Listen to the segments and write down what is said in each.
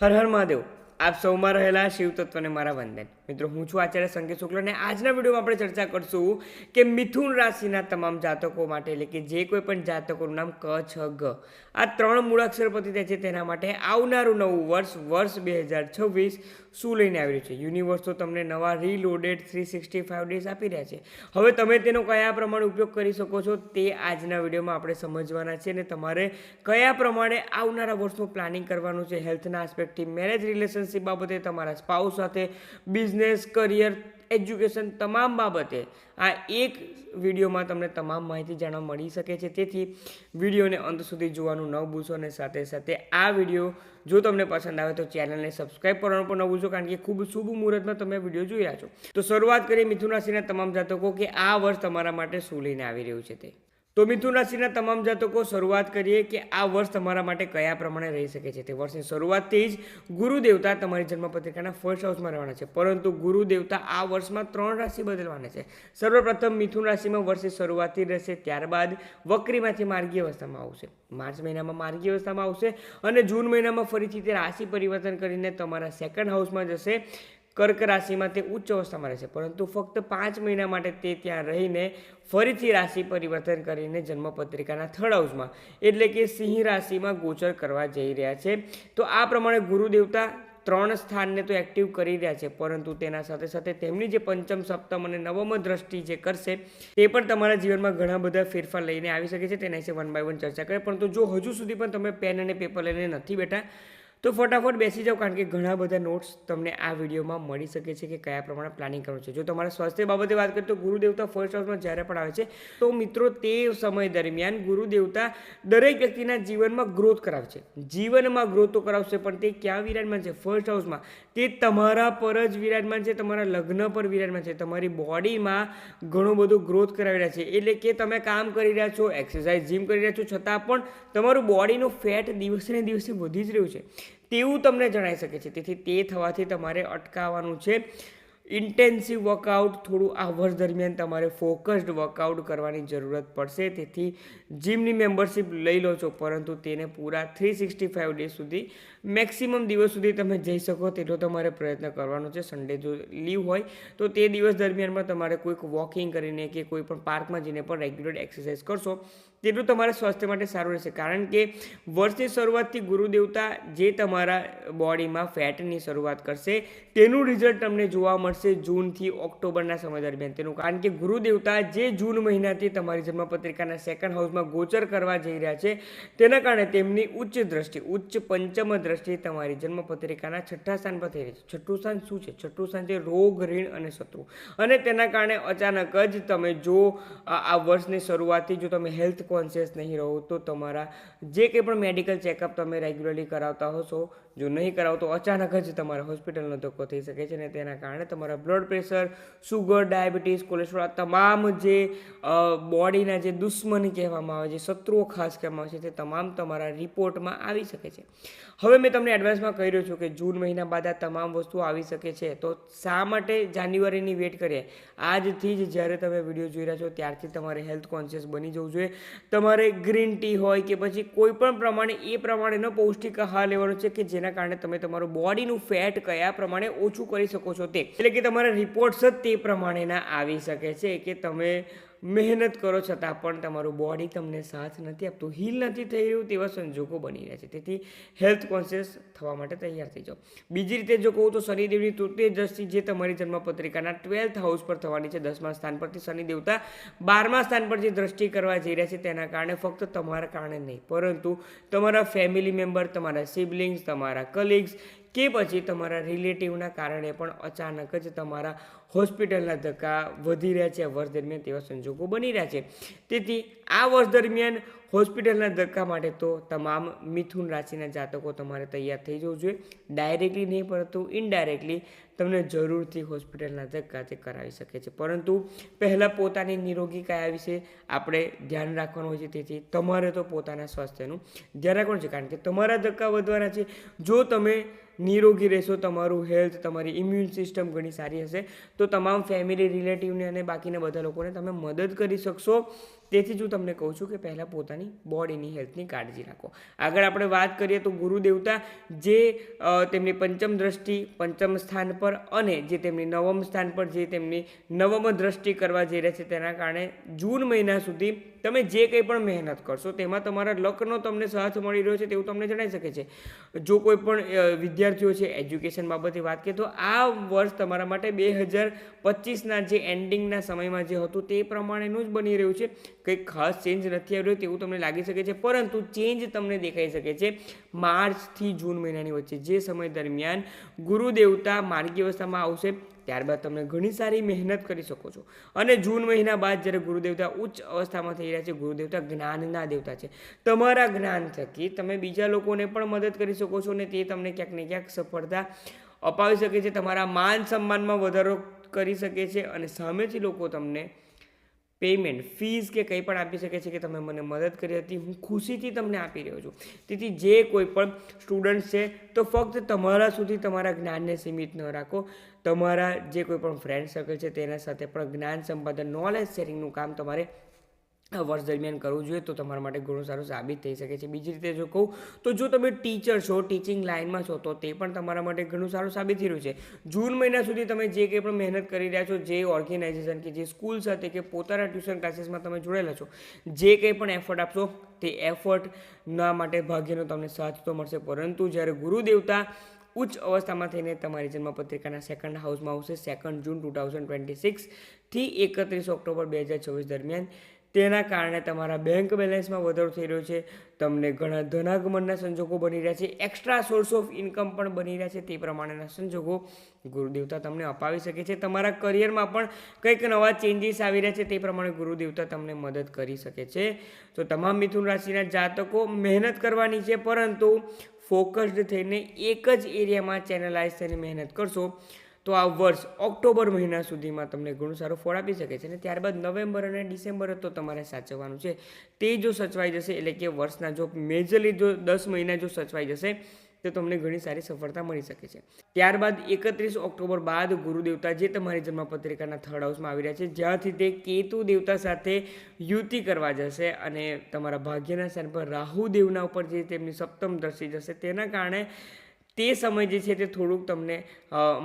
હર હર મહાદેવ. આપ સૌમાં રહેલા શિવ તત્વને મારા વંદન. મિત્રો, હું છું આચાર્ય સંકેત શુક્લ અને આજના વિડીયોમાં આપણે ચર્ચા કરશું કે મિથુન રાશિના તમામ જાતકો માટે એટલે કે જે કોઈ પણ જાતકોનું નામ ક, છ, ગ. આ ત્રણ મૂળાક્ષર પતિ થાય છે તેના માટે આવનારું નવું વર્ષ વર્ષ બે હજાર છવ્વીસ શું લઈને આવી રહ્યું છે? યુનિવર્સ તો તમને નવા reloaded three sixty five days આપી રહ્યા છે. હવે તમે તેનો કયા પ્રમાણે ઉપયોગ કરી શકો છો તે આજના વિડીયોમાં આપણે સમજવાના છે અને તમારે કયા પ્રમાણે આવનારા વર્ષનું પ્લાનિંગ કરવાનું છે હેલ્થના આસ્પેક્ટથી મેરેજ રિલેશનશિપ બાબતે તમારા સ્પાઉસ સાથે બિઝનેસ કરિયર એજ્યુકેશન તમામ બાબતે આ એક વિડીયોમાં તમને તમામ માહિતી જાણવા મળી શકે છે. તેથી વિડીયોને અંત સુધી જોવાનું ન ભૂલશો અને સાથે સાથે આ વીડિયો જો તમને પસંદ આવે તો ચેનલને સબસ્ક્રાઈબ કરવાનું પણ ન ભૂલશો, કારણ કે ખૂબ શુભ મુહૂર્તમાં તમે વીડિયો જોઈ રહ્યા છો. તો શરૂઆત કરીએ મિથુન રાશિના તમામ જાતકો કે આ વર્ષ તમારા માટે શું લઈને આવી રહ્યું છે તે. તો મિથુન રાશિના તમામ જાતકો શરૂઆત કરીએ કે આ વર્ષ તમારા માટે કયા પ્રમાણે રહી શકે છે. તે વર્ષની શરૂઆતથી જ ગુરુ દેવતા તમારી જન્મપત્રિકાના ફર્સ્ટ હાઉસમાં રહેવાના છે. પરંતુ ગુરુ દેવતા આ વર્ષમાં ત્રણ રાશિ બદલવાના છે. સર્વપ્રથમ મિથુન રાશિમાં વર્ષની શરૂઆતથી રહેશે. ત્યારબાદ વક્રીમાંથી માર્ગીય અવસ્થામાં આવશે. માર્ચ મહિનામાં માર્ગીય અવસ્થામાં આવશે અને જૂન મહિનામાં ફરીથી તે રાશિ પરિવર્તન કરીને તમારા સેકન્ડ હાઉસમાં જશે. કર્ક રાશિમાં તે ઉચ્ચ અવસ્થામાં રહેશે પરંતુ ફક્ત પાંચ મહિના માટે તે ત્યાં રહીને ફરીથી રાશિ પરિવર્તન કરીને જન્મપત્રિકાના થર્ડ હાઉસમાં એટલે કે સિંહ રાશિમાં ગોચર કરવા જઈ રહ્યા છે. તો આ પ્રમાણે ગુરુદેવતા ત્રણ સ્થાનને તો એક્ટિવ કરી રહ્યા છે, પરંતુ તેના સાથે સાથે તેમની જે પંચમ, સપ્તમ અને નવમ દ્રષ્ટિ જે કરશે, તે પણ તમારા જીવનમાં ઘણા બધા ફેરફાર લઈને આવી શકે છે. તેના વિશે વન બાય વન ચર્ચા કરીએ. પરંતુ જો હજુ સુધી પણ તમે પેન અને પેપર લઈને નથી બેઠા તો ફટાફટ બેસી જાઓ, કારણ કે ઘણા બધા નોટ્સ તમને આ વિડીયોમાં મળી શકે છે કે કયા પ્રમાણે પ્લાનિંગ કરવું છે. જો તમારા સ્વાસ્થ્ય બાબતે વાત કરીએ તો ગુરુદેવતા ફર્સ્ટ હાઉસમાં જ્યારે પણ આવે છે, તો મિત્રો તે સમય દરમિયાન ગુરુદેવતા દરેક વ્યક્તિના જીવનમાં ગ્રોથ કરાવશે જીવનમાં ગ્રોથ તો કરાવશે, પણ તે ક્યાં વિરાજમાન છે? ફર્સ્ટ હાઉસમાં તે તમારા પર જ વિરાજમાન છે, તમારા લગ્ન પર વિરાજમાન છે. તમારી બોડીમાં ઘણો બધો ગ્રોથ કરાવી રહ્યા છે. એટલે કે તમે કામ કરી રહ્યા છો એક્સરસાઇઝ જીમ કરી રહ્યા છો, છતાં પણ તમારું બોડીનું ફેટ દિવસે ને દિવસે વધી જ રહ્યું છે. તેવું તમને જણાઈ શકે છે. તેથી તે થવાથી તમારે અટકાવવાનું છે. ઇન્ટેન્સિવ વર્કઆઉટ થોડું આ વર્ષ દરમિયાન તમારે ફોકસ્ડ વર્કઆઉટ કરવાની જરૂરત પડશે. તેથી જીમની મેમ્બરશિપ લઈ લો છો, પરંતુ તેને પૂરા થ્રી સિક્સટી ફાઇવ ડે સુધી, મેક્સિમમ દિવસ સુધી તમે જઈ શકો તેટલો તમારે પ્રયત્ન કરવાનો છે. સન્ડે જો લીવ હોય, તો તે દિવસ દરમિયાનમાં તમારે કોઈક વોકિંગ કરીને કે કોઈ પણ પાર્કમાં જઈને પણ રેગ્યુલર એક્સરસાઇઝ કરશો. તેટલું તમારા સ્વાસ્થ્ય માટે સારું રહેશે. કારણ કે વર્ષની શરૂઆતથી ગુરુદેવતા જે તમારા બોડીમાં ફેટની શરૂઆત કરશે, તેનું રિઝલ્ટ તમને જોવા મળશે જૂનથી ઓક્ટોબરના સમય દરમિયાન. તેનું કારણ કે ગુરુદેવતા જે જૂન મહિનાથી તમારી જન્મપત્રિકાના સેકન્ડ હાઉસમાં ગોચર કરવા જઈ રહ્યા છે, તેના કારણે તેમની ઉચ્ચ દ્રષ્ટિ, ઉચ્ચ પંચમ દ્રષ્ટિ તમારી જન્મપત્રિકાના છઠ્ઠા સ્થાન પર થઈ રહી છે. છઠ્ઠું સ્થાન શું છે? છઠ્ઠું સ્થાન છે રોગ, ઋણ અને શત્રુ. અને તેના કારણે અચાનક જ તમે જો આ વર્ષની શરૂઆતથી જો તમે હેલ્થ કોન્શિયસ નહીં રહો, તો તમારા જે કંઈ પણ મેડિકલ ચેકઅપ તમે રેગ્યુલરલી કરાવતા હશો, જો નહીં કરાવો તો અચાનક જ તમારા હોસ્પિટલનો ધક્કો થઈ શકે છે અને તેના કારણે તમારા blood pressure sugar diabetes cholesterol આ તમામ જે બોડીના જે દુશ્મન કહેવામાં આવે છે, શત્રુઓ ખાસ કહેવામાં આવે છે, તે તમામ તમારા રિપોર્ટમાં આવી શકે છે. હવે મેં તમને એડવાન્સમાં કહી રહ્યો છું કે જૂન મહિના બાદ આ તમામ વસ્તુઓ આવી શકે છે, તો શા માટે જાન્યુઆરીની વેટ કરીએ? આજથી જ જ્યારે તમે વીડિયો જોઈ રહ્યા છો, ત્યારથી તમારે હેલ્થ કોન્શિયસ બની જવું જોઈએ. તમારે ગ્રીન ટી હોય કે પછી કોઈ પણ પ્રમાણે એ પ્રમાણેનો પૌષ્ટિક આહાર લેવાનો છે કે જેના કારણે તમે તમારું બોડીનું ફેટ કયા પ્રમાણે ઓછું કરી શકો છો તે. એટલે કે તમારા રિપોર્ટ્સ જ તે પ્રમાણેના આવી શકે છે કે તમે મહેનત કરો છતાં પણ તમારું બોડી તમને સાથ નથી આપતું હીલ નથી થઈ રહ્યું તેવા સંજોગો બની રહ્યા છે. તેથી હેલ્થ કોન્શિયસ થવા માટે તૈયાર થઈ જાઓ. બીજી રીતે જો કહું તો શનિદેવની તૃતીય દ્રષ્ટિ જે તમારી જન્મપત્રિકાના ટ્વેલ્થ હાઉસ પર થવાની છે, દસમા સ્થાન પરથી શનિદેવતા, બારમા સ્થાન પર જે દ્રષ્ટિ કરવા જઈ રહ્યા છે તેના કારણે ફક્ત તમારા કારણે નહીં, પરંતુ તમારા ફેમિલી મેમ્બર તમારા સિબલિંગ્સ તમારા કલીગ્સ કે પછી તમારા રિલેટિવના કારણે પણ અચાનક જ તમારા હોસ્પિટલના ધક્કા વધી રહ્યા છે. વર્ષ દરમિયાન તેવા સંજોગો બની રહ્યા છે. તેથી આ વર્ષ દરમિયાન હોસ્પિટલના ધક્કા માટે તો તમામ મિથુન રાશિના જાતકો તમારે તૈયાર થઈ જવું જોઈએ. ડાયરેક્ટલી નહીં, પરંતુ ઇનડાયરેક્ટલી તમને જરૂરથી હોસ્પિટલના ધક્કા તે કરાવી શકે છે. પરંતુ પહેલાં પોતાની નિરોગી કાયા વિશે આપણે ધ્યાન રાખવાનું હોય છે. તેથી તમારે તો પોતાના સ્વાસ્થ્યનું ધ્યાન રાખવાનું છે. કારણ કે તમારા ધક્કા વધવાના છે. જો તમે નિરોગી રહેશો, તમારું હેલ્થ તમારી ઇમ્યુન સિસ્ટમ ઘણી સારી હશે. તો તમામ ફેમિલી રિલેટિવને અને બાકીના બધા લોકોને તમે મદદ કરી શકશો. તેથી જ હું તમને કહું છું કે પહેલાં પોતાની બોડીની હેલ્થની કાળજી રાખો. આગળ આપણે વાત કરીએ તો ગુરુદેવતા જે તેમની પંચમ દ્રષ્ટિ, પંચમ સ્થાન પર અને જે તેમની નવમ સ્થાન પર જે તેમની નવમ દ્રષ્ટિ કરવા જઈ રહ્યા છે તેના કારણે જૂન મહિના સુધી તમે જે કંઈ પણ મહેનત કરશો તેમાં તમારા લકનો તમને સાથ મળી રહ્યો છે તેવું તમને જણાઈ શકે છે. જો કોઈ પણ વિદ્યાર્થીઓ છે એજ્યુકેશન બાબતે વાત કરીએ તો આ વર્ષ તમારા માટે બે હજાર પચીસના જે એન્ડિંગના સમયમાં જે હતું તે પ્રમાણેનું જ બની રહ્યું છે. કંઈ ખાસ ચેન્જ નથી આવી રહ્યો તેવું તમને લાગી શકે છે. પરંતુ ચેન્જ તમને દેખાઈ શકે છે માર્ચથી જૂન મહિનાની વચ્ચે. જે સમય દરમિયાન ગુરુદેવતા માર્ગી અવસ્થામાં આવશે, ત્યારબાદ તમે ઘણી સારી મહેનત કરી શકો છો. અને જૂન મહિના બાદ જ્યારે ગુરુદેવતા ઉચ્ચ અવસ્થામાં થઈ રહ્યા છે ગુરુદેવતા જ્ઞાનના દેવતા છે. તમારા જ્ઞાન થકી તમે બીજા લોકોને પણ મદદ કરી શકો છો અને તે તમને ક્યાંક ને ક્યાંક સફળતા અપાવી શકે છે. તમારા માન સન્માનમાં વધારો કરી શકે છે અને સામેથી લોકો તમને પેમેન્ટ ફીસ કે કંઈ પણ આપી શકે છે કે તમે મને મદદ કરી હતી, હું ખુશીથી તમને આપી રહ્યો છું. તેથી જે કોઈ પણ સ્ટુડન્ટ છે, તો ફક્ત તમારા સુધી તમારા જ્ઞાનને સીમિત ન રાખો. તમારા જે કોઈ પણ ફ્રેન્ડ સર્કલ છે, તેના સાથે પણ જ્ઞાન સંપાદન નોલેજ શેરિંગનું કામ તમારે વર્ષ દરમિયાન કરવું જોઈએ તો તમારા માટે ઘણું સારું સાબિત થઈ શકે છે. બીજી રીતે જો કહું તો જો તમે ટીચર છો, ટીચિંગ લાઇનમાં છો, તો તે પણ તમારા માટે ઘણું સારું સાબિત થઈ રહ્યું છે. જૂન મહિના સુધી તમે જે કંઈ પણ મહેનત કરી રહ્યા છો, જે ઓર્ગેનાઇઝેશન કે જે સ્કૂલ સાથે કે પોતાના ટ્યુશન ક્લાસીસમાં તમે જોડેલા છો, જે કંઈ પણ એફર્ટ આપશો, તે એફર્ટના માટે ભાગ્યનો તમને સાથ તો મળશે. પરંતુ જ્યારે ગુરુદેવતા ઉચ્ચ અવસ્થામાં થઈને તમારી જન્મપત્રિકાના સેકન્ડ હાઉસમાં આવશે. Second June two thousand twenty સિક્સથી એકત્રીસ ઓક્ટોબર બે હજાર છવ્વીસ દરમિયાન તેના કારણે તમારા બેંક બેલેન્સમાં વધારો થઈ રહ્યો છે. તમને ઘણા ધનાગમનના સંજોગો બની રહ્યા છે. એક્સ્ટ્રા સોર્સ ઓફ ઇન્કમ પણ બની રહ્યા છે તે પ્રમાણેના સંજોગો ગુરુદેવતા તમને અપાવી શકે છે. તમારા કરિયરમાં પણ કંઈક નવા ચેન્જીસ આવી રહ્યા છે તે પ્રમાણે ગુરુદેવતા તમને મદદ કરી શકે છે. તો તમામ મિથુન રાશિના જાતકો મહેનત કરવાની છે, પરંતુ ફોકસ્ડ થઈને એક જ એરિયામાં ચેનલાઇઝ થઈને મહેનત કરશો. તો આ વર્ષ ઓક્ટોબર મહિના સુધીમાં તમને ઘણું સારું ફળ આપી શકે છે અને ત્યારબાદ નવેમ્બર અને ડિસેમ્બર તો તમારે સાચવવાનું છે. તે જો સચવાઈ જશે એટલે કે વર્ષના જો મેજરલી જો દસ મહિના જો સચવાઈ જશે, તો તમને ઘણી સારી સફળતા મળી શકે છે. ત્યારબાદ એકત્રીસ ઓક્ટોબર બાદ ગુરુદેવતા જે તમારી જન્મપત્રિકાના થર્ડ હાઉસમાં આવી રહ્યા છે, જ્યાંથી તે કેતુ દેવતા સાથે યુતિ કરવા જશે અને તમારા ભાગ્યના સ્થાન પર રાહુ દેવના ઉપર જે તેમની સપ્તમ દ્રષ્ટિ જશે, તેના કારણે તે સમય જે છે તે થોડુંક તમને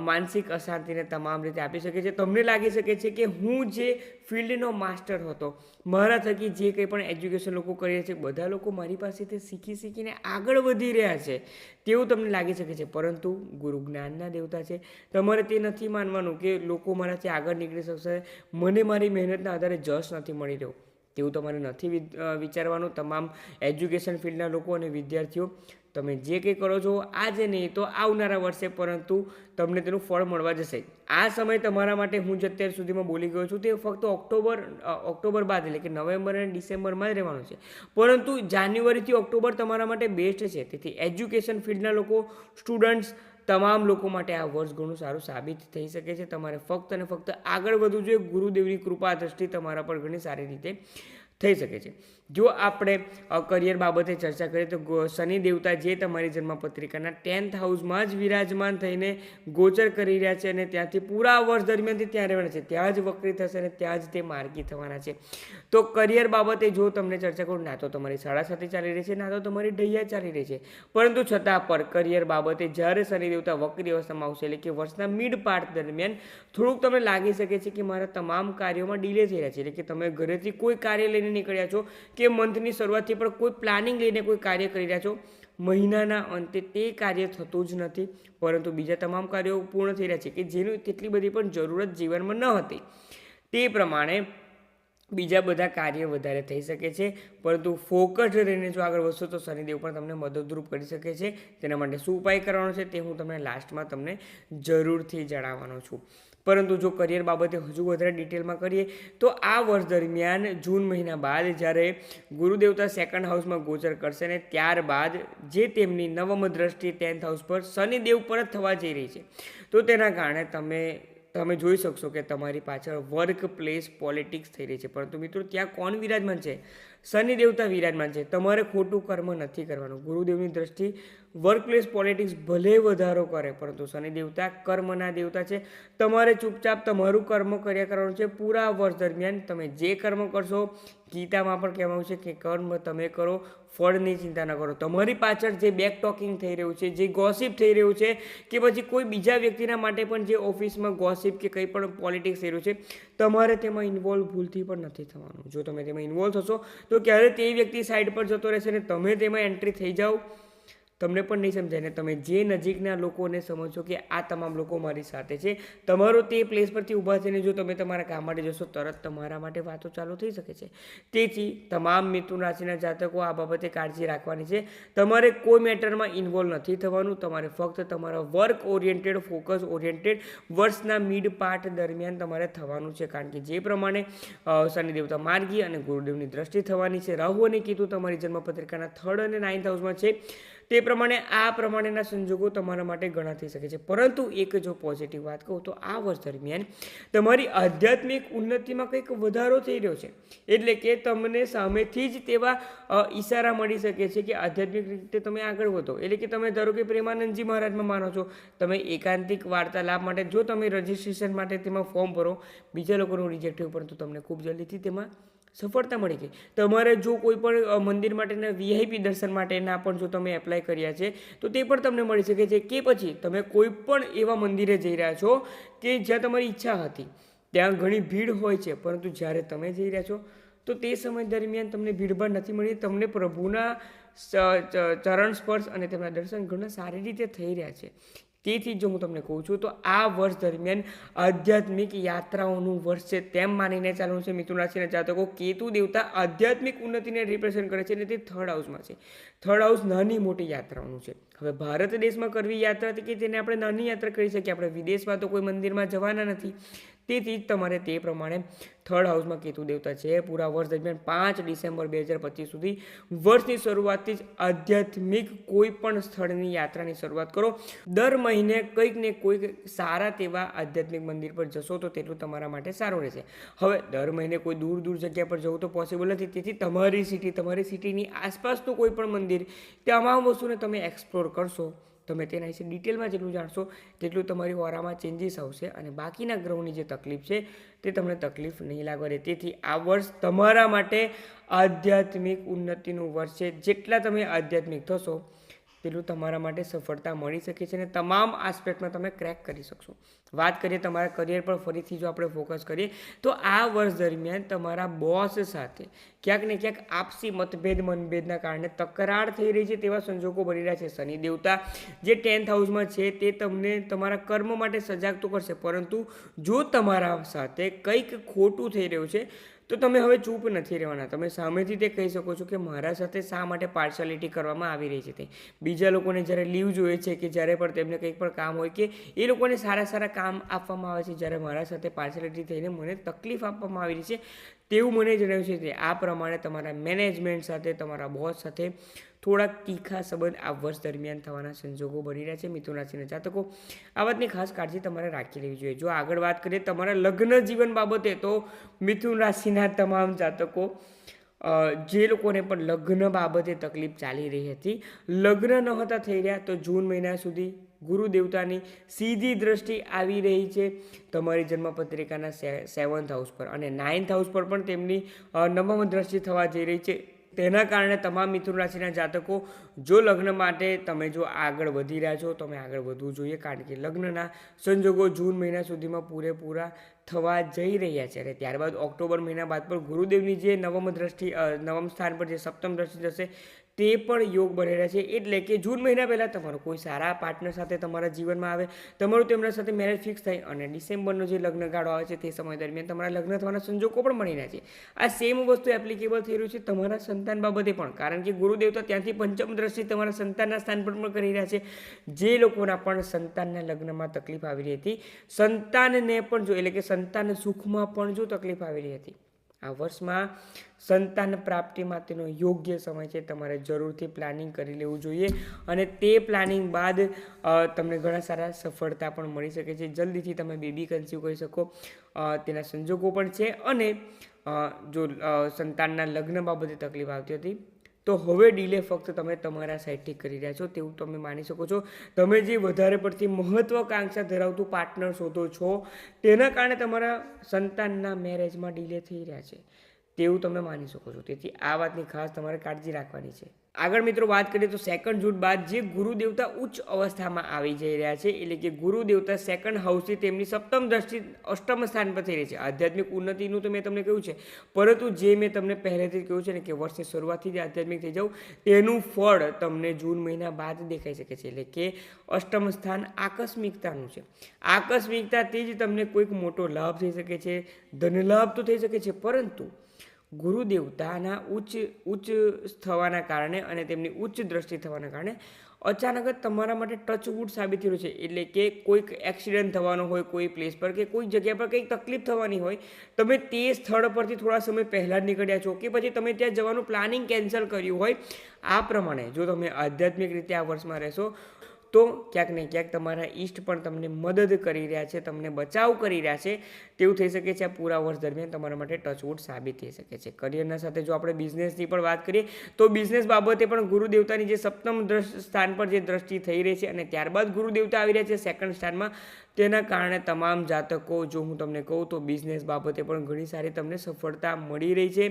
માનસિક અશાંતિને તમામ રીતે આપી શકે છે. તમને લાગી શકે છે કે હું જે ફિલ્ડનો માસ્ટર હતો, મારા થકી જે કંઈ પણ એજ્યુકેશન લોકો કરી રહ્યા છે, બધા લોકો મારી પાસેથી શીખી શીખીને આગળ વધી રહ્યા છે, તેવું તમને લાગી શકે છે. પરંતુ ગુરુ જ્ઞાનના દેવતા છે. તમારે તે નથી માનવાનું કે લોકો મારાથી આગળ નીકળી શકશે. મને મારી મહેનતના આધારે જશ નથી મળી રહ્યો. તેવું તમારે નથી વિચારવાનું. તમામ એજ્યુકેશન ફિલ્ડના લોકો અને વિદ્યાર્થીઓ, તમે જે કંઈ કરો છો આજે નહીં તો આવનારા વર્ષે, પરંતુ તમને તેનું ફળ મળવા જશે. આ સમય તમારા માટે હું જે અત્યાર સુધીમાં બોલી ગયો છું. તે ફક્ત ઓક્ટોબર ઓક્ટોબર બાદ એટલે કે નવેમ્બર અને ડિસેમ્બરમાં જ રહેવાનું છે. પરંતુ જાન્યુઆરીથી ઓક્ટોબર તમારા માટે બેસ્ટ છે. તેથી એજ્યુકેશન ફિલ્ડના લોકો, સ્ટુડન્ટ્સ તમામ લોકો માટે આ વર્ષ ઘણું સારું સાબિત થઈ શકે છે. તમારે ફક્ત અને ફક્ત આગળ વધવું જોઈએ. ગુરુદેવની કૃપા દ્રષ્ટિ તમારા પર ઘણી સારી રીતે થઈ શકે છે. જો આપણે કરિયર બાબતે ચર્ચા કરીએ તો શનિ દેવતા જે તમારી જન્મપત્રિકાના ટેન્થ હાઉસમાં જ વિરાજમાન થઈને ગોચર કરી રહ્યા છે અને ત્યાંથી પૂરા વર્ષ દરમિયાનથી ત્યાં રહેવાના છે. ત્યાં જ વક્રી થશે અને ત્યાં જ તે માર્ગી થવાના છે. તો કરિયર બાબતે જો તમને ચર્ચા કરું, ના તો તમારી શાળા સાથે ચાલી રહી છે, ના તો તમારી ઢૈયા ચાલી રહી છે. પરંતુ છતાં પર કરિયર બાબતે જ્યારે શનિ દેવતા વક્રી અવસ્થામાં આવશે એટલે કે વર્ષના મિડ પાર્ટ દરમિયાન થોડુંક તમને લાગી શકે છે કે મારા તમામ કાર્યોમાં ડિલે થઈ રહ્યા છે. એટલે કે તમે ઘરેથી કોઈ કાર્ય લઈને નીકળ્યા છો કે મંથની શરૂઆતથી પણ કોઈ પ્લાનિંગ લઈને કોઈ કાર્ય કરી રહ્યા છો, મહિનાના અંતે તે કાર્ય થતું જ નથી. પરંતુ બીજા તમામ કાર્યો પૂર્ણ થઈ રહ્યા છે કે જેની તેટલી બધી પણ જરૂરત જીવનમાં ન હતી. તે પ્રમાણે બીજા બધા કાર્ય વધારે થઈ શકે છે, પરંતુ ફોકસ્ડ રહીને જો આગળ વધશો તો શનિદેવ પણ તમને મદદરૂપ કરી શકે છે. તેના માટે શું ઉપાય કરવાનો છે તે હું તમને લાસ્ટમાં તમને જરૂરથી જણાવવાનો છું. પરંતુ જો કરિયર બાબતે હજુ વધારે ડિટેલમાં કરીએ, તો આ વર્ષ દરમિયાન જૂન મહિના બાદ જ્યારે ગુરુદેવતા સેકન્ડ હાઉસમાં ગોચર કરશે ને ત્યારબાદ જે તેમની નવમ દ્રષ્ટિ ટેન્થ હાઉસ પર શનિદેવ જ થવા જઈ રહી છે. તો તેના કારણે તમે તમે જોઈ શકશો કે તમારી પાછળ વર્ક પ્લેસ પોલિટિક્સ થઈ રહી છે. પરંતુ મિત્રો, ત્યાં કોણ વિરાજમાન છે? શનિ દેવતા વિરાજમાન છે. તમારે ખોટું કર્મ નથી કરવાનું. ગુરુદેવની દ્રષ્ટિ વર્કપ્લેસ પોલિટિક્સ ભલે વધારો કરે, પરંતુ શનિ દેવતા કર્મના દેવતા છે. તમારે ચૂપચાપ તમારું કર્મ કર્યા કરવાનું છે. પૂરા વર્ષ દરમિયાન તમે જે કર્મ કરશો, ગીતામાં પણ કહેવામાં છે કે કર્મ તમે કરો, ફળની ચિંતા ન કરો. તમારી પાછળ જે બેક ટોકિંગ થઈ રહ્યું છે, જે ગોસિપ થઈ રહ્યું છે, કે પછી કોઈ બીજા વ્યક્તિના માટે પણ જે ઓફિસમાં ગોસિપ કે કંઈ પણ પોલિટિક્સ થઈ રહ્યું છે તમારે તેમાં ઇન્વોલ્વ ભૂલથી પણ નથી થવાનું. જો તમે તેમાં ઇન્વોલ્વ થશો, તો ક્યારે તે વ્યક્તિ સાઈડ પર જતો રહેશે અને તમે તેમાં એન્ટ્રી થઈ જાઓ? તમને પણ નહીં સમજાય ને તમે જે નજીકના લોકોને સમજો કે આ તમામ લોકો મારી સાથે છે, તમારો તે પ્લેસ પરથી ઊભા થઈને જો તમે તમારા કામ માટે જશો, તરત તમારા માટે વાતો ચાલુ થઈ શકે છે. તેથી તમામ મિથુન રાશિના જાતકો આ બાબતે કાળજી રાખવાની છે. તમારે કોઈ મેટરમાં ઇન્વોલ્વ નથી થવાનું. તમારે ફક્ત તમારા વર્ક ઓરિએન્ટેડ ફોકસ ઓરિએન્ટેડ વર્ષના મિડ પાર્ટ દરમિયાન તમારે થવાનું છે. કારણ કે જે પ્રમાણે શનિ દેવતા માર્ગી અને ગુરુદેવની દ્રષ્ટિ થવાની છે. રાહુ અને કીધું તમારી જન્મપત્રિકાના થર્ડ અને નાઇન્થ હાઉસમાં છે. તે પ્રમાણે આ પ્રમાણેના સંજોગો તમારા માટે ઘણા થઈ શકે છે. પરંતુ એક જો પોઝિટિવ વાત કહું તો આ વર્ષ દરમિયાન તમારી આધ્યાત્મિક ઉન્નતિમાં કંઈક વધારો થઈ રહ્યો છે. એટલે કે તમને સામેથી જ તેવા ઈશારા મળી શકે છે કે આધ્યાત્મિક રીતે તમે આગળ વધો. એટલે કે તમે ધારો કે પ્રેમાનંદજી મહારાજમાં માનો છો, તમે એકાંતિક વાર્તાલાપ માટે જો તમે રજિસ્ટ્રેશન માટે તેમાં ફોર્મ ભરો, બીજા લોકોનું રિજેક્ટ થયું, પરંતુ તમને ખૂબ જલ્દીથી તેમાં સફળતા મળી ગઈ. તમારે જો કોઈ પણ મંદિર માટેના વીઆઈપી દર્શન માટેના પણ જો તમે એપ્લાય કર્યા છે, તો તે પણ તમને મળી શકે છે કે પછી તમે કોઈ પણ એવા મંદિરે જઈ રહ્યા છો કે જ્યાં તમારી ઈચ્છા હતી. ત્યાં ઘણી ભીડ હોય છે, પરંતુ જ્યારે તમે જઈ રહ્યા છો, તો તે સમય દરમિયાન તમને ભીડભાડ નથી મળી. તમને પ્રભુના ચરણ સ્પર્શ અને તેમના દર્શન ઘણા સારી રીતે થઈ રહ્યા છે. તેથી જો હું તમને કહું છું, તો આ વર્ષ દરમિયાન આધ્યાત્મિક યાત્રાઓનું વર્ષ છે તેમ માનીને ચાલુ છે મિથુન રાશિના જાતકો. કેતુ દેવતા આધ્યાત્મિક ઉન્નતિને રિપ્રેઝન્ટ કરે છે અને તે થર્ડ હાઉસમાં છે. થર્ડ હાઉસ નાની મોટી યાત્રાઓનું છે. હવે ભારત દેશમાં કરવી યાત્રા કે જેને આપણે નાની યાત્રા કરી શકીએ? આપણે વિદેશમાં તો કોઈ મંદિરમાં જવાના નથી. તેથી જ તમારે તે પ્રમાણે થર્ડ હાઉસમાં કેતુ દેવતા છે. પૂરા વર્ષ દરમિયાન પાંચ ડિસેમ્બર બે હજાર પચીસ સુધી વર્ષની શરૂઆતથી જ આધ્યાત્મિક કોઈ પણ સ્થળની યાત્રાની શરૂઆત કરો. દર મહિને કંઈક ને કોઈક સારા તેવા આધ્યાત્મિક મંદિર પર જશો તો તેટલું તમારા માટે સારું રહેશે. હવે દર મહિને કોઈ દૂર દૂર જગ્યા પર જવું તો પોસિબલ નથી. તેથી તમારી સિટી તમારી સિટીની આસપાસનું કોઈ પણ મંદિર, તમામ વસ્તુને તમે એક્સપ્લોર કરશો. તમે તેના વિશે ડિટેલમાં જેટલું જાણશો, તેટલું તમારી ઓરામાં ચેન્જીસ આવશે અને બાકીના ગ્રહોની જે તકલીફ છે, તે તમને તકલીફ નહીં લાગવા દે તેથી આ વર્ષ તમારા માટે આધ્યાત્મિક ઉન્નતિનું વર્ષ છે. જેટલા તમે આધ્યાત્મિક થશો તેટલું તમારા માટે સફળતા મળી શકે છે અને તમામ આસ્પેક્ટમાં તમે ક્રેક કરી શકશો. વાત કરીએ તમારા કરિયર પર, ફરીથી જો આપણે ફોકસ કરીએ, તો આ વર્ષ દરમિયાન તમારા બોસ સાથે ક્યાંક ને ક્યાંક આપસી મતભેદ, મનભેદના કારણે તકરાર થઈ રહી છે તેવા સંજોગો બની રહ્યા છે. શનિ દેવતા જે ટેન્થ હાઉસમાં છે તે તમને તમારા કર્મ માટે સજાગ તો કરશે. પરંતુ જો તમારા સાથે કંઈક ખોટું થઈ રહ્યું છે તો તમે હવે ચૂપ નથી રહેવાના. તમે સામેથી તે કહી શકો છો કે મારા સાથે શા માટે પાર્શિયાલિટી કરવામાં આવી રહી છે તે? બીજા લોકોને જ્યારે લીવ જોઈએ છે કે જ્યારે પણ તેમને કંઈક પણ કામ હોય કે એ લોકોને સારા સારા કામ આપવામાં આવે છે, જ્યારે મારા સાથે પાર્શિયાલિટી થઈને મને તકલીફ આપવામાં આવી રહી છે તેવું મને જણાવ્યું છે કે આ પ્રમાણે તમારા મેનેજમેન્ટ સાથે, તમારા બોસ સાથે થોડાક તીખા સંબંધ આ વર્ષ દરમિયાન થવાના સંજોગો બની રહ્યા છે મિથુન રાશિના જાતકો. આ વાતની ખાસ કાળજી તમારે રાખી લેવી જોઈએ. જો આગળ વાત કરીએ તમારા લગ્ન જીવન બાબતે, તો મિથુન રાશિના તમામ જાતકો જે લોકોને પણ લગ્ન બાબતે તકલીફ ચાલી રહી હતી, લગ્ન નહોતા થઈ રહ્યા, તો જૂન મહિના સુધી ગુરુ દેવતાની સીધી દ્રષ્ટિ આવી રહી છે. તમારી જન્મપત્રિકાના સેવન્થ હાઉસ પર અને નાઇન્થ હાઉસ પર પણ તેમની નવમ દ્રષ્ટિ થવા જઈ રહી છે. તેના કારણે તમામ મિથુન રાશિના જાતકો, જો લગ્ન માટે તમે જો આગળ વધી રહ્યા છો, તમે આગળ વધવું જોઈએ, કારણ કે લગ્નના સંજોગો જૂન મહિના સુધીમાં પૂરેપૂરા થવા જઈ રહ્યા છે. અને ત્યારબાદ ઓક્ટોબર મહિના બાદ પણ ગુરુદેવની જે નવમ દ્રષ્ટિ નવમ સ્થાન પર જે સપ્તમ દ્રષ્ટિ જશે તે પણ યોગ બની રહ્યા છે. એટલે કે જૂન મહિના પહેલાં તમારો કોઈ સારા પાર્ટનર સાથે તમારા જીવનમાં આવે, તમારું તેમના સાથે મેરેજ ફિક્સ થાય અને ડિસેમ્બરનો જે લગ્ન ગાળો આવે છે તે સમય દરમિયાન તમારા લગ્ન થવાના સંજોગો પણ મળી રહ્યા છે. આ સેમ વસ્તુ એપ્લિકેબલ થઈ રહ્યું છે તમારા સંતાન બાબતે પણ. કારણ કે ગુરુદેવતા ત્યાંથી પંચમ દ્રષ્ટિ તમારા સંતાનના સ્થાન પર પણ કરી રહ્યા છે. જે લોકોના પણ સંતાનના લગ્નમાં તકલીફ આવી રહી હતી, સંતાનને પણ જો એટલે કે સંતાન સુખમાં પણ જો તકલીફ આવી રહી હતી આ વર્ષમાં સંતાન પ્રાપ્તિ માટેનો યોગ્ય સમય છે. તમારે જરૂરથી પ્લાનિંગ કરી લેવું જોઈએ અને તે પ્લાનિંગ બાદ તમને ઘણા સારા સફળતા પણ મળી શકે છે. જલ્દીથી તમે બેબી કન્સીવ કરી શકો. તેના સંજોગો પણ છે અને જો સંતાનના લગ્ન બાબતે તકલીફ આવતી હતી તો હવે ડીલે ફક્ત તમે તમારા સાઈડથી કરી રહ્યા છો તેવું તમે માની શકો છો. તમે જે વધારે પડતી મહત્વાકાંક્ષા ધરાવતું પાર્ટનર શોધો છો, તેના કારણે તમારા સંતાનના મેરેજમાં ડીલે થઈ રહ્યા છે. તેવું તમે માની શકો છો. તેથી આ વાતની ખાસ તમારે કાળજી રાખવાની છે. આગળ મિત્રો વાત કરીએ તો સેકન્ડ જૂટ બાદ જે ગુરુદેવતા ઉચ્ચ અવસ્થામાં આવી જઈ રહ્યા છે, એટલે કે ગુરુદેવતા સેકન્ડ હાઉસથી તેમની સપ્તમ દ્રષ્ટિ અષ્ટમ સ્થાન પર થઈ રહી છે. આધ્યાત્મિક ઉન્નતિનું તો મેં તમને કહ્યું છે, પરંતુ જે મેં તમને પહેલેથી જ કહ્યું છે ને કે વર્ષની શરૂઆતથી જ આધ્યાત્મિક થઈ જાઉં, તેનું ફળ તમને જૂન મહિના બાદ દેખાઈ શકે છે. એટલે કે અષ્ટમ સ્થાન આકસ્મિકતાનું છે. આકસ્મિકતાથી જ તમને કોઈક મોટો લાભ થઈ શકે છે, ધનલાભ તો થઈ શકે છે, પરંતુ ગુરુ દેવતાના ઉચ્ચ ઉચ્ચ થવાના કારણે અને તેમની ઉચ્ચ દ્રષ્ટિ થવાના કારણે અચાનક જ તમારા માટે ટચવુડ સાબિત થયું છે. એટલે કે કોઈક એક્સિડન્ટ થવાનો હોય, કોઈ પ્લેસ પર કે કોઈ જગ્યા પર કંઈક તકલીફ થવાની હોય, તમે તે સ્થળ પરથી થોડા સમય પહેલાં જ નીકળ્યા છો કે પછી તમે ત્યાં જવાનું પ્લાનિંગ કેન્સલ કર્યું હોય, આ પ્રમાણે જો તમે આધ્યાત્મિક રીતે આ વર્ષમાં રહેશો તો ક્યાંક ને ક્યાંક તમારા ઈષ્ટ પણ તમને મદદ કરી રહ્યા છે, તમને બચાવ કરી રહ્યા છે, તેવું થઈ શકે છે આ પૂરા વર્ષ દરમિયાન તમારા માટે ટચવુડ સાબિત થઈ શકે છે. કરિયરના સાથે જો આપણે બિઝનેસની પણ વાત કરીએ, તો બિઝનેસ બાબતે પણ ગુરુદેવતાની જે સપ્તમ સ્થાન પર જે દ્રષ્ટિ થઈ રહી છે અને ત્યારબાદ ગુરુદેવતા આવી રહ્યા છે, સેકન્ડ સ્થાનમાં તેના કારણે તમામ જાતકો, જો હું તમને કહું તો બિઝનેસ બાબતે પણ ઘણી સારી તમને સફળતા મળી રહી છે.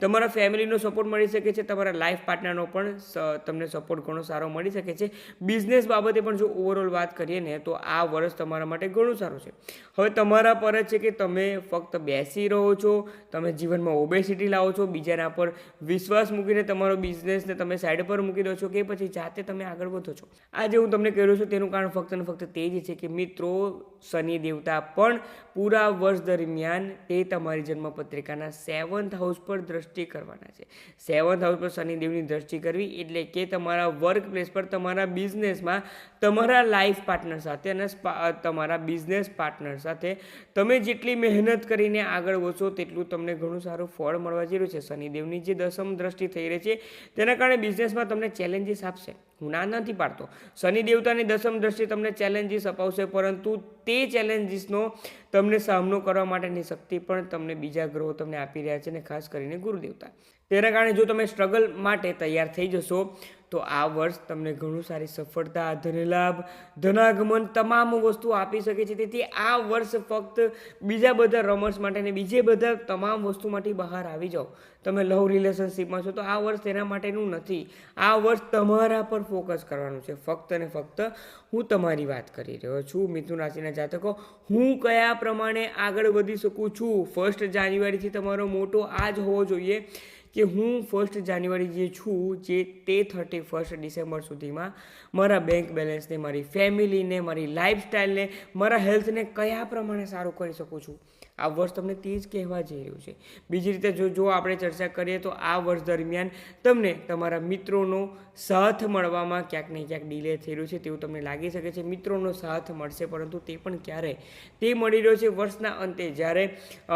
તમારા ફેમિલીનો સપોર્ટ મળી શકે છે, તમારા લાઈફ પાર્ટનરનો પણ તમને સપોર્ટ ઘણો સારો મળી શકે છે. બિઝનેસ બાબતે પણ જો ઓવરઓલ વાત કરીએ ને, તો આ વર્ષ તમારા માટે ઘણું સારું છે. હવે તમારા પર જ છે કે તમે ફક્ત બેસી રહો છો, તમે જીવનમાં ઓબેસિટી લાવો છો, બીજાના પર વિશ્વાસ મૂકીને તમારો બિઝનેસને તમે સાઈડ પર મૂકી દો છો કે પછી જાતે તમે આગળ વધો છો. આજે હું તમને કહી રહ્યો છું તેનું કારણ ફક્ત ને ફક્ત તે જ છે કે મિત્રો શનિ દેવતા, પણ પૂરા વર્ષ દરમિયાન તે તમારી જન્મપત્રિકાના સેવન્થ હાઉસ પર દ્રષ્ટિ કરવાના છે. સેવન્થ હાઉસ પર શનિદેવની દ્રષ્ટિ કરવી એટલે કે તમારા વર્ક પ્લેસ પર, તમારા બિઝનેસમાં તમારા લાઈફ પાર્ટનર સાથે અને તમારા બિઝનેસ પાર્ટનર સાથે તમે જેટલી મહેનત કરીને આગળ વધશો તેટલું તમને ઘણું સારું ફળ મળવા જઈ રહ્યું છે શનિદેવની જે દસમ દ્રષ્ટિ થઈ રહી છે, તેના કારણે બિઝનેસમાં તમને ચેલેન્જીસ આપશે. હું ના નથી પાડતો. શનિ દેવતાની દસમ દ્રષ્ટિ તમને ચેલેન્જીસ અપાવશે, પરંતુ તે ચેલેન્જીસનો તમને સામનો કરવા માટેની શક્તિ પણ તમને બીજા ગ્રહો તમને આપી રહ્યા છે, અને ખાસ કરીને ગુરુદેવતા તેના કારણે જો તમે સ્ટ્રગલ માટે તૈયાર થઈ જશો, તો આ વર્ષ તમને ઘણું સારી સફળતા ધનલાભ ધનાગમન તમામ વસ્તુઓ આપી શકે છે. તેથી આ વર્ષ ફક્ત બીજા બધા રમર્સ માટે ને બીજે બધા તમામ વસ્તુમાંથી બહાર આવી જાઓ. તમે લવ રિલેશનશિપમાં છો, તો આ વર્ષ તેના માટેનું નથી. આ વર્ષ તમારા પર ફોકસ કરવાનું છે. ફક્ત ને ફક્ત હું તમારી વાત કરી રહ્યો છું, મિથુન રાશિના જાતકો. હું કયા પ્રમાણે આગળ વધી શકું છું? ફર્સ્ટ જાન્યુઆરીથી તમારો મોટો આ જ હોવો જોઈએ કે હું ફર્સ્ટ જાન્યુઆરી જે છું, જે તે થર્ટી ફર્સ્ટ ડિસેમ્બર સુધીમાં મારા બેંક બેલેન્સને મારી ફેમિલીને મારી લાઈફસ્ટાઈલને મારા હેલ્થને કયા પ્રમાણે સારું કરી શકું છું? આ વર્ષ તમને તે જ કહેવા જઈ રહ્યું છે. બીજી રીતે જો જો આપણે ચર્ચા કરીએ તો આ વર્ષ દરમિયાન તમને તમારા મિત્રોનો સાથ મળવામાં ક્યાંક ને ક્યાંક ડિલે રહ્યું છે તેવું તમને લાગી શકે છે. મિત્રોનો સાથ મળશે પરંતુ તે પણ ક્યારે? તે મળી રહ્યો છે વર્ષના અંતે. જ્યારે અ,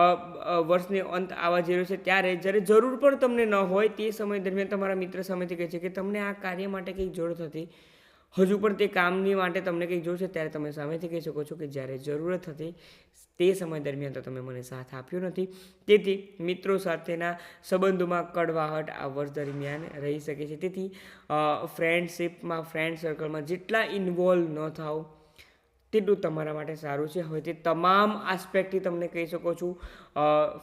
અંત આવવા જઈ રહ્યો છે ત્યારે જ્યારે જરૂર પણ તમને ન હોય તે સમય દરમિયાન તમારા મિત્ર સામેથી કહે છે કે તમને આ કાર્ય માટે કંઈક જરૂર હતી. હજુ પણ તે કામની માટે તમને કંઈક જોશે ત્યારે તમે સામેથી કહી શકો છો કે જ્યારે જરૂરત હતી તે સમય દરમિયાન તો તમે મને સાથ આપ્યો નથી. તેથી મિત્રો સાથેના સંબંધોમાં કડવાહટ આ વર્ષ દરમિયાન રહી શકે છે. તેથી ફ્રેન્ડશિપમાં ફ્રેન્ડ સર્કલમાં જેટલા ઇન્વોલ્વ ન થાવ તેટલું તમારા માટે સારું છે. હવે તે તમામ આસ્પેક્ટથી તમને કહી શકો છું.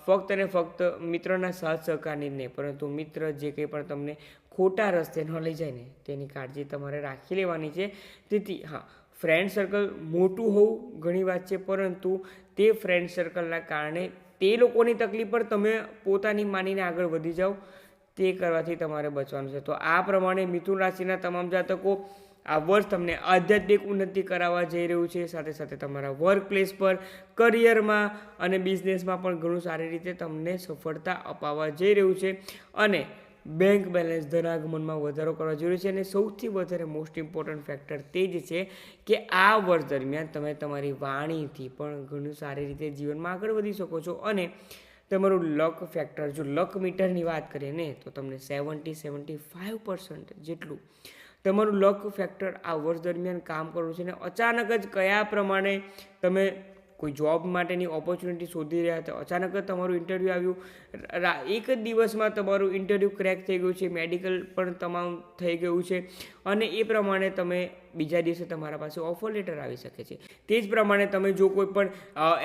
ફક્ત અને ફક્ત મિત્રના સાથ સહકારની જ નહીં, પરંતુ મિત્ર જે કંઈ પણ તમને ખોટા રસ્તે ન લઈ જાય ને, તેની કાળજી તમારે રાખી લેવાની છે. તેથી, હા ફ્રેન્ડ સર્કલ મોટું હોવું ઘણી વાત છે, પરંતુ તે ફ્રેન્ડ સર્કલના કારણે તે લોકોની તકલીફ પર તમે પોતાની માનીને આગળ વધી જાઓ. તે કરવાથી તમારે બચવાનું છે. તો આ પ્રમાણે મિથુન રાશિના તમામ જાતકો આ વર્ષ તમને આધ્યાત્મિક ઉન્નતિ કરાવવા જઈ રહ્યું છે. સાથે સાથે તમારા વર્ક પ્લેસ પર કરિયરમાં અને બિઝનેસમાં પણ ઘણું સારી રીતે તમને સફળતા અપાવવા જઈ રહ્યું છે. અને બેંક બેલેન્સ ધનાગમનમાં વધારો કરવા જરૂરી છે અને સૌથી વધારે મોસ્ટ ઇમ્પોર્ટન્ટ ફેક્ટર તે જ છે કે આ વર્ષ દરમિયાન તમે તમારી વાણીથી પણ ઘણું સારી રીતે જીવનમાં આગળ વધી શકો છો. અને તમારું લક ફેક્ટર જો લક મીટરની વાત કરીએ ને, તો તમને સેવન્ટી સેવન્ટી ફાઇવ પર્સન્ટ જેટલું તમારું લક ફેક્ટર આ વર્ષ દરમિયાન કામ કરવું છે ને અચાનક જ કયા પ્રમાણે તમે કોઈ જોબ માટેની ઓપોર્ચ્યુનિટી શોધી રહ્યા હતા? અચાનક જ તમારું ઇન્ટરવ્યૂ આવ્યું. એક જ દિવસમાં તમારું ઇન્ટરવ્યૂ ક્રેક થઈ ગયું છે. મેડિકલ પણ તમામ થઈ ગયું છે. અને એ પ્રમાણે તમે બીજા દિવસે તમારા પાસે ઓફર લેટર આવી શકે છે. તે જ પ્રમાણે તમે જો કોઈ પણ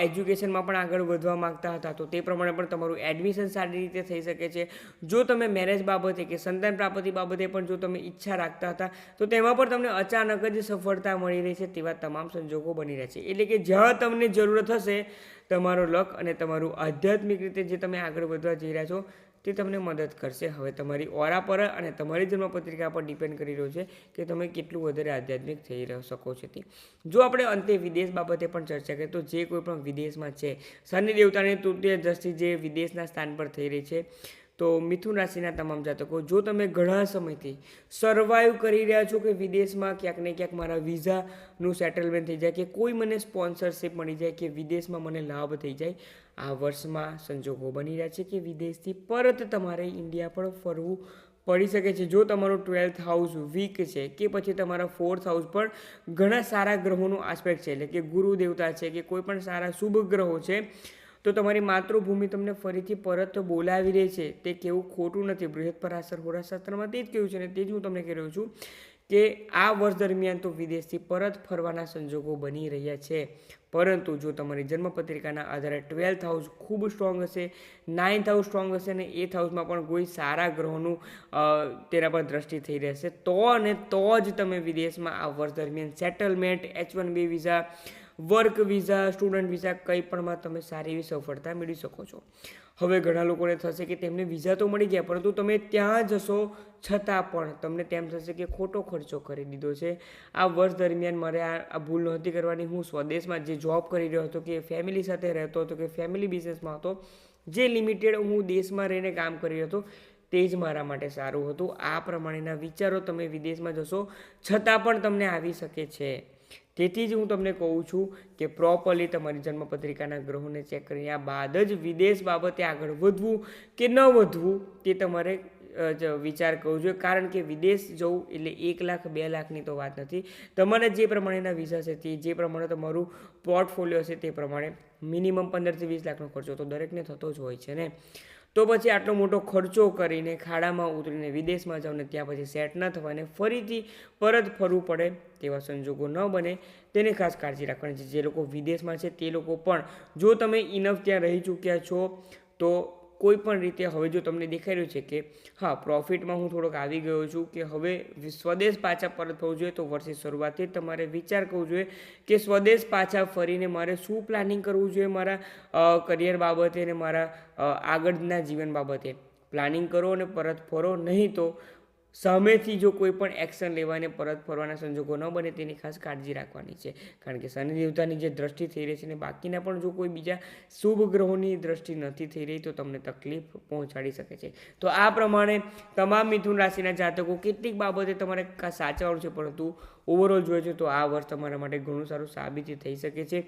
એજ્યુકેશનમાં પણ આગળ વધવા માંગતા હતા, તો તે પ્રમાણે પણ તમારું એડમિશન સારી રીતે થઈ શકે છે. જો તમે મેરેજ બાબતે કે સંતાન પ્રાપ્તિ બાબતે પણ જો તમે ઈચ્છા રાખતા હતા, તો તેમાં પણ તમને અચાનક જ સફળતા મળી રહી છે તેવા તમામ સંજોગો બની રહ્યા છે એટલે કે જ્યાં તમને જરૂરત હશે, તમારો લક અને તમારું આધ્યાત્મિક રીતે જે તમે આગળ વધવા જઈ રહ્યા છો તે તમને મદદ કરશે. હવે તમારી ઓરા પર અને તમારી જન્મપત્રિકા પર ડિપેન્ડ કરી રહ્યું છે કે તમે કેટલું વધારે આધ્યાત્મિક થઈ શકો છો તે. જો આપણે અંતે વિદેશ બાબતે પણ ચર્ચા કરીએ તો જે કોઈ પણ વિદેશમાં છે શનિ દેવતાની તૃતીય દ્રષ્ટિ જે વિદેશના સ્થાન પર થઈ રહી છે તો મિથુન રાશિના તમામ જાતકો, જો તમે ઘણા સમયથી સર્વાઈવ કરી રહ્યા છો કે વિદેશમાં ક્યાંક ને ક્યાંક મારા વિઝાનું સેટલમેન્ટ થઈ જાય કે કોઈ મને સ્પોન્સરશિપ મળી જાય કે વિદેશમાં મને લાભ થઈ જાય, આ વર્ષમાં સંજોગો બની રહ્યા છે કે વિદેશથી પરત તમારે ઇન્ડિયા પર ફરવું પડી શકે છે. જો તમારું ટ્વેલ્થ હાઉસ વીક છે કે પછી તમારા ફોર્થ હાઉસ પર ઘણા સારા ગ્રહોનો આસ્પેક્ટ છે, એટલે કે ગુરુ દેવતા છે કે કોઈ પણ સારા શુભ ગ્રહો છે તો તમારી માતૃભૂમિ તમને ફરીથી પરત બોલાવી રહી છે. તે કેવું ખોટું નથી. બૃહદ પરાસર હોરાશાસ્ત્રમાં તે જ કહ્યું છે અને તે જ હું તમને કહી રહ્યો છું કે આ વર્ષ દરમિયાન તો વિદેશથી પરત ફરવાના સંજોગો બની રહ્યા છે. પરંતુ જો તમારી જન્મપત્રિકાના આધારે ટ્વેલ્થ હાઉસ ખૂબ સ્ટ્રોંગ હશે, નાઇન્થ હાઉસ સ્ટ્રોંગ હશે અને એથ હાઉસમાં પણ કોઈ સારા ગ્રહોનું તેના પર દ્રષ્ટિ થઈ રહેશે, તો અને તો જ તમે વિદેશમાં આ વર્ષ દરમિયાન settlement H one B visa work visa, student visa કંઈ પણમાં તમે સારી એવી સફળતા મેળવી શકો છો. હવે ઘણા લોકોને થશે કે તેમને વિઝા તો મળી ગયા, પરંતુ તમે ત્યાં જશો છતાં પણ તમને તેમ થશે કે ખોટો ખર્ચો કરી દીધો છે. આ વર્ષ દરમિયાન મારે આ ભૂલ નહોતી કરવાની. હું સ્વદેશમાં જે જોબ કરી રહ્યો હતો કે ફેમિલી સાથે રહેતો હતો કે ફેમિલી બિઝનેસમાં હતો, જે લિમિટેડ હું દેશમાં રહીને કામ કરી રહ્યો હતો, તે જ મારા માટે સારું હતું. આ પ્રમાણેના વિચારો તમે વિદેશમાં જશો છતાં પણ તમને આવી શકે છે. તેથી જ હું તમને કહું છું કે પ્રોપરલી તમારી જન્મપત્રિકાના ગ્રહોને ચેક કર્યા બાદ જ વિદેશ બાબતે આગળ વધવું કે ન વધવું તે તમારે વિચાર કરવો જોઈએ. કારણ કે વિદેશ જવું એટલે એક લાખ, બે લાખની તો વાત નથી. તમારે જે પ્રમાણેના વિઝા છે તે, જે પ્રમાણે તમારું પોર્ટફોલિયો છે તે પ્રમાણે મિનિમમ પંદરથી વીસ લાખનો ખર્ચો તો દરેકને થતો જ હોય છે ને? તો પછી આટલો મોટો ખર્ચો કરીને ખાડામાં ઉતરીને વિદેશમાં જાઓ ને ત્યાં પછી સેટ ન થવાને ફરીથી પરત ફરવું પડે તેવા સંજોગો ન બને. તેને ખાસ કાળજી રાખવાની છે. જે લોકો વિદેશમાં છે તે લોકો પણ જો તમે ઇનફ ત્યાં રહી ચૂક્યા છો, તો કોઈ પણ રીતે હવે જો તમને દેખાઈ રહ્યું છે કે, હા પ્રોફિટમાં હું થોડોક આવી ગયો છું કે હવે સ્વદેશ પાછા પરત ફરવું જોઈએ, તો વર્ષે શરૂઆતથી તમારે વિચાર કરવો જોઈએ કે સ્વદેશ પાછા ફરીને મારે શું પ્લાનિંગ કરવું જોઈએ મારા કરિયર બાબતે અને મારા આગળના જીવન બાબતે. પ્લાનિંગ કરો અને પરત ફરો, નહીં તો સામેથી જો કોઈ પણ એક્શન લેવાને પરત ફરવાના સંજોગો ન બને તેની ખાસ કાળજી રાખવાની છે. કારણ કે શનિ દેવતાની જે દ્રષ્ટિ થઈ રહી છે ને બાકીના પણ જો કોઈ બીજા શુભ ગ્રહોની દ્રષ્ટિ નથી થઈ રહી તો તમને તકલીફ પહોંચાડી શકે છે. તો આ પ્રમાણે તમામ મિથુન રાશિના જાતકો કેટલીક બાબતે તમારે સાચવવાનું છે પરંતુ ઓવરઓલ જોઈએ છે તો આ વર્ષ તમારા માટે ઘણું સારું સાબિત થઈ શકે છે.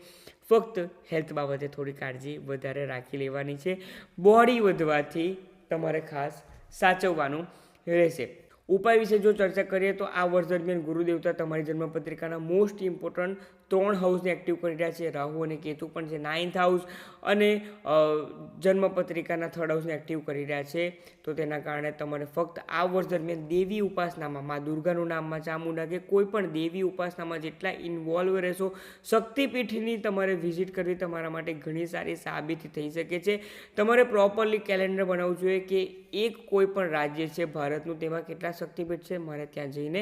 ફક્ત હેલ્થ બાબતે થોડી કાળજી વધારે રાખી લેવાની છે. બોડી વધવાથી તમારે ખાસ સાચવવાનું રહેશે. ઉપાય વિશે જો ચર્ચા કરીએ તો આ વર્ષ દરમિયાન ગુરુદેવતા તમારી જન્મપત્રિકાના મોસ્ટ ઇમ્પોર્ટન્ટ ત્રણ હાઉસને એક્ટિવ કરી રહ્યા છે રાહુ અને કેતુ પણ છે નાઇન્થ હાઉસ અને જન્મપત્રિકાના થર્ડ હાઉસને એક્ટિવ કરી રહ્યા છે. તો તેના કારણે તમારે ફક્ત આ વર્ષ દરમિયાન દેવી ઉપાસનામાં, મા દુર્ગાનું નામમાં ચામુંડા કે કોઈ પણ દેવી ઉપાસનામાં જેટલા ઇન્વોલ્વ રહેશો, શક્તિપીઠની તમારે વિઝિટ કરવી તમારા માટે ઘણી સારી સાબિત થઈ શકે છે. તમારે પ્રોપરલી કેલેન્ડર બનાવવું જોઈએ કે એક કોઈ પણ રાજ્ય છે ભારતનું, તેમાં કેટલા શક્તિપીઠ છે? મારે ત્યાં જઈને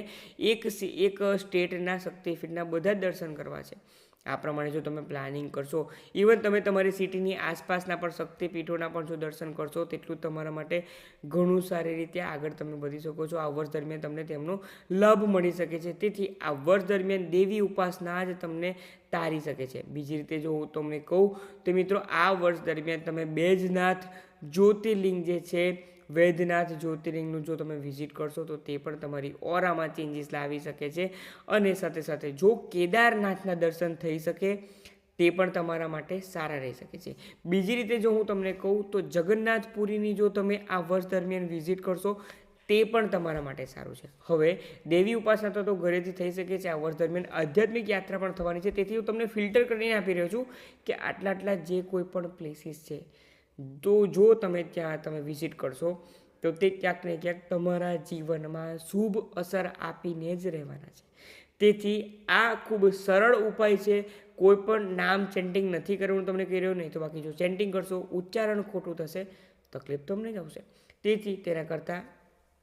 એક એક સ્ટેટના શક્તિપીઠના બધા જ દર્શન કરવા છે. આ પ્રમાણે જો તમે પ્લાનિંગ કરશો ઇવન તમે તમારી સિટીની આસપાસના પણ શક્તિપીઠોના પણ જો દર્શન કરશો, તેટલું તમારા માટે ઘણું સારી રીતે આગળ તમે વધી શકો છો. આ વર્ષ દરમિયાન તમને તેમનો લાભ મળી શકે છે. તેથી આ વર્ષ દરમિયાન દેવી ઉપાસના જ તમને તારી શકે છે. બીજી રીતે જો હું તમને કહું, તો મિત્રો, આ વર્ષ દરમિયાન તમે બેજનાથ જ્યોતિર્લિંગ જે છે વૈદ્યનાથ જ્યોતિર્લિંગનું જો તમે વિઝિટ કરશો તો તે પણ તમારી ઓરામાં ચેન્જીસ લાવી શકે છે. અને સાથે સાથે જો કેદારનાથના દર્શન થઈ શકે, તે પણ તમારા માટે સારા રહી શકે છે. બીજી રીતે જો હું તમને કહું તો જગન્નાથપુરીની જો તમે આ વર્ષ દરમિયાન વિઝિટ કરશો, તે પણ તમારા માટે સારું છે. હવે દેવી ઉપાસના તો ઘરેથી થઈ શકે છે. આ વર્ષ દરમિયાન આધ્યાત્મિક યાત્રા પણ થવાની છે. તેથી હું તમને ફિલ્ટર કરીને આપી રહ્યો છું કે આટલા આટલા જે કોઈ પણ પ્લેસીસ છે તો જો તમે ત્યાં તમે વિઝિટ કરશો, તો તે ક્યાંક ને ક્યાંક તમારા જીવનમાં શુભ અસર આપીને જ રહેવાના છે. તેથી આ ખૂબ સરળ ઉપાય છે. કોઈ પણ નામ ચેન્ટિંગ નથી કરવું, હું તમને કહી રહ્યો નહીં, તો બાકી જો ચેન્ટિંગ કરશો, ઉચ્ચારણ ખોટું થશે, તકલીફ તમને જ આવશે. તેથી તેના કરતાં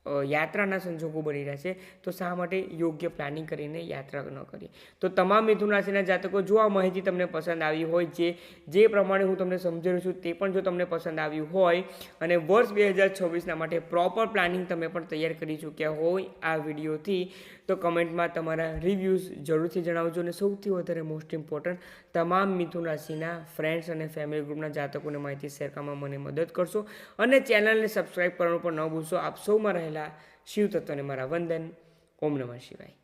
યાત્રાના સંજોગો બની રહ્યા છે, તો શા માટે યોગ્ય પ્લાનિંગ કરીને યાત્રા ન કરીએ? તો તમામ મિથુન રાશિના જાતકો, જો આ માહિતી તમને પસંદ આવી હોય, જે જે પ્રમાણે હું તમને સમજાવું છું, તે પણ જો તમને પસંદ આવ્યું હોય, અને વર્ષ બે હજાર છવ્વીસના માટે પ્રોપર પ્લાનિંગ તમે પણ તૈયાર કરી ચૂક્યા હોય આ વિડીયોથી, તો કમેન્ટમાં તમારા રિવ્યૂઝ જરૂરથી જણાવજો, અને સૌથી વધારે મોસ્ટ ઇમ્પોર્ટન્ટ તમામ મિથુન રાશિના ફ્રેન્ડ્સ અને ફેમિલી ગ્રુપના જાતકોને માહિતી શેર કરવામાં મને મદદ કરશો અને ચેનલને સબસ્ક્રાઈબ કરવાનું પણ ન ભૂલશો. આપ સૌમાં રહેલા શિવ તત્વને મારા વંદન. ઓમ નમઃ શિવાય.